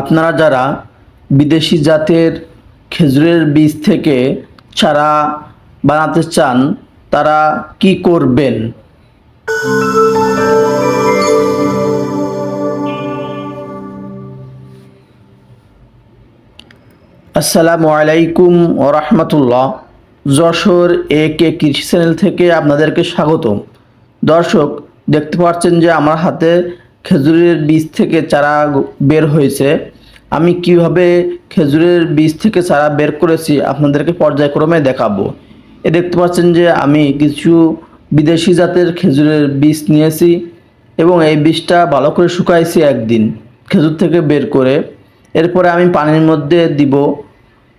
আপনারা যারা বিদেশি জাতের খেজুরের বীজ থেকে চারা বানাতে চান, তারা কি করবেন? আসসালামু আলাইকুম ও রহমতুল্লাহ। যশোর এ কে কৃষি চ্যানেল থেকে আপনাদেরকে স্বাগতম। দর্শক, দেখতে পাচ্ছেন যে আমার হাতে খেজুরের বীজ থেকে চারা বের হয়েছে। আমি কীভাবে খেজুরের বীজ থেকে চারা বের করেছি আপনাদেরকে পর্যায়ক্রমে দেখাবো। এ দেখতে পাচ্ছেন যে আমি কিছু বিদেশি জাতের খেজুরের বীজ নিয়েছি এবং এই বীজটা ভালো করে শুকাইছি একদিন খেজুর থেকে বের করে। এরপরে আমি পানির মধ্যে দিব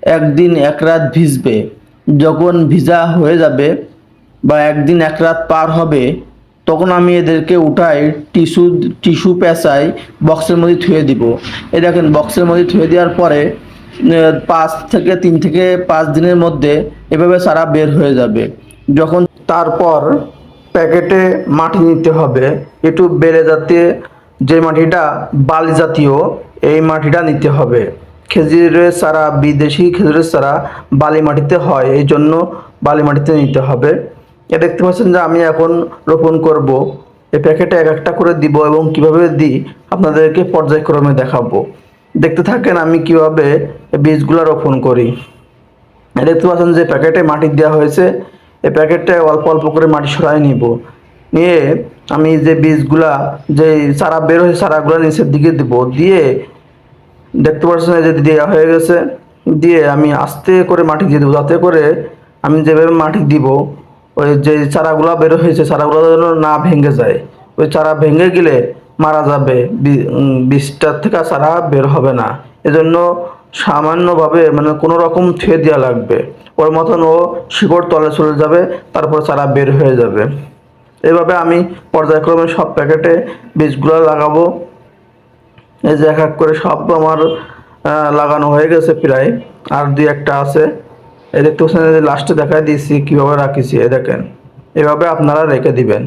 একদিন এক রাত ভিজবে। যখন ভিজা হয়ে যাবে বা একদিন এক রাত পার হবে তখন আমি এদেরকে উঠাই টিস্যু টিস্যু পেঁচাই বক্সের মধ্যে থুয়ে দিব। এই দেখেন, বক্সের মধ্যে থুয়ে দেওয়ার পরে পাঁচ থেকে তিন থেকে পাঁচ দিনের মধ্যে এভাবে সারা বের হয়ে যাবে। যখন তারপর প্যাকেটে মাটি নিতে হবে, একটু বেড়ে জাতীয় যে মাটিটা বালি জাতীয়, এই মাটিটা নিতে হবে। খেজুরের সারা বিদেশি খেজুরের সারা বালি মাটিতে হয়, এই জন্য বালি মাটিতে নিতে হবে। এ দেখতে পাচ্ছেন যে আমি এখন রোপণ করব। এই প্যাকেটে এক একটা করে দিব এবং কীভাবে দিই আপনাদেরকে পর্যায়ক্রমে দেখাবো। দেখতে থাকেন আমি কীভাবে বীজগুলো রোপণ করি। এ দেখতে পাচ্ছেন যে প্যাকেটে মাটি দেওয়া হয়েছে। এই প্যাকেটে অল্প অল্প করে মাটি সরাই নিব। নিয়ে আমি যে বীজগুলা, যে চারা বের হয়েছে চারাগুলো নিচের দিকে দিব। দিয়ে দেখতে পাচ্ছেন যে দেওয়া হয়ে গেছে। দিয়ে আমি আস্তে করে মাটি দিয়ে দেবো। যাতে করে আমি যেভাবে মাটি দিব ওই যে চারাগুলো বের হয়েছে, চারাগুলো যেন না ভেঙে যায়। ওই চারা ভেঙে গেলে মারা যাবে বীজটার থেকে চারা বের হবে না। এজন্য সামান্যভাবে মানে কোনো রকম থুয়ে দেওয়া লাগবে। ওর মতন ও শিকড় তলে চলে যাবে, তারপর চারা বের হয়ে যাবে। এভাবে আমি পর্যায়ক্রমে সব প্যাকেটে বীজগুলো লাগাবো। এই যে এক এক করে সব আমার লাগানো হয়ে গেছে প্রায়। আর দুই একটা আছে। দেখতে পাচ্ছেন লাস্টে দেখাই দিয়েছি, কীভাবে রাখিছি এ দেখেন। এভাবে আপনারা রেখে দিবেন।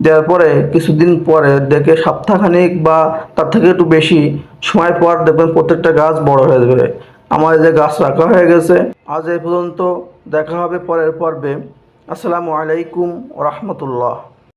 দেওয়ার পরে কিছুদিন পরে দেখে সপ্তাহখানিক বা তার থেকে একটু বেশি সময় পর দেখবেন প্রত্যেকটা গাছ বড় হয়ে যাবে। আমার যে গাছ রাখা হয়ে গেছে। আজ এই পর্যন্ত দেখা হবে পরের পর্বে। আসসালামু আলাইকুম রহমতুল্লাহ।